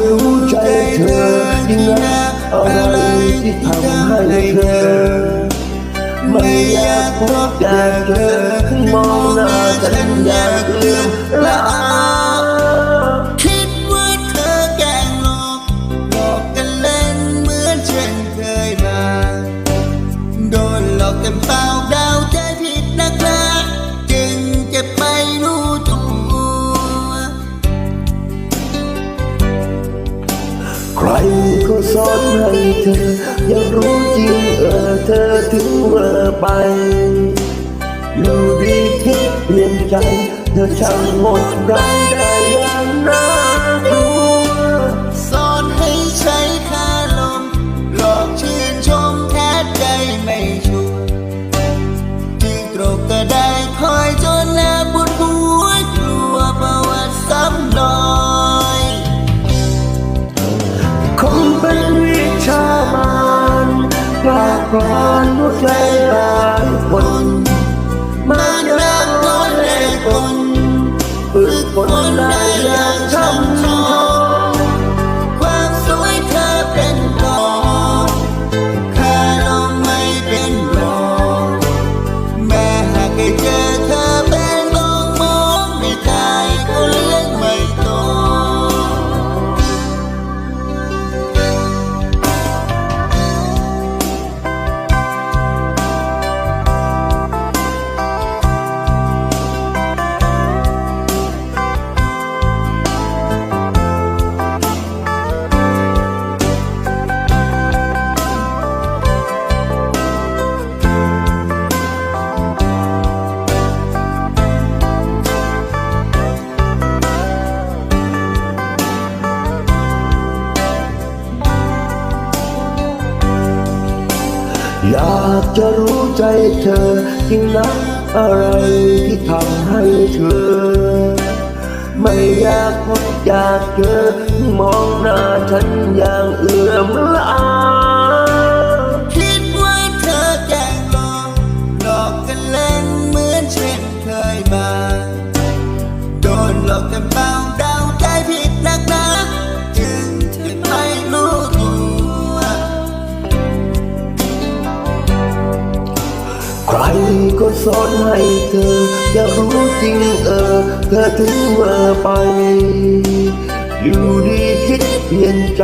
cứu trái thơ nhưng ngã ở đây chỉ thầm hai thơ mây áp quốc đàn thơ mong là thành đàn thương là ai รูเขาสอนให้เธอ อยากรู้จริงเออเธอถึงเวอไป อยู่ดีคิดเปลี่ยนใจ เธอช่างหมดรักได้ ใครบางคนมารักร้อนแรงคนฝึกคนได้อย่างช่ำชองความสวยเธอเป็นรองค่าน้อไม่เป็นรองแม้หากไอ้ อยากจะรู้ใจเธอจริงนะอะไรที่ทำให้เธอ ไม่อยากพบอยากเจอมองหน้าฉันอย่างเอื่อมละอา ก็สอนให้เธอ อยรู้จริงเออ เธอถึงมาไป อยู่ดีคิดเปลี่ยนใจ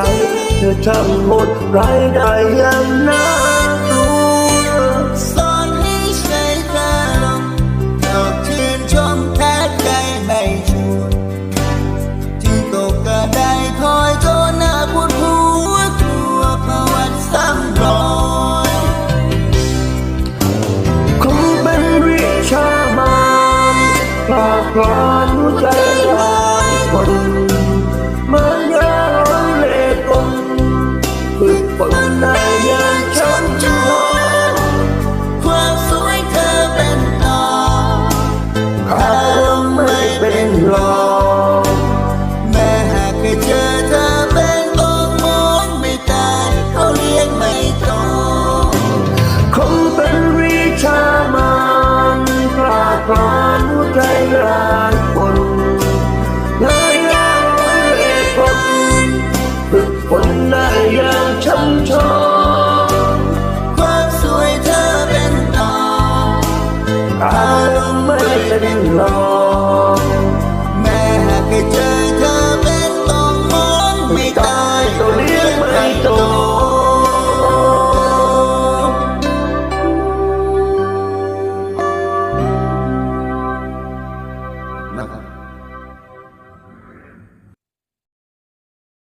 เธอทำหมดไรได้ยังไง Kanu jaya Kanu jaya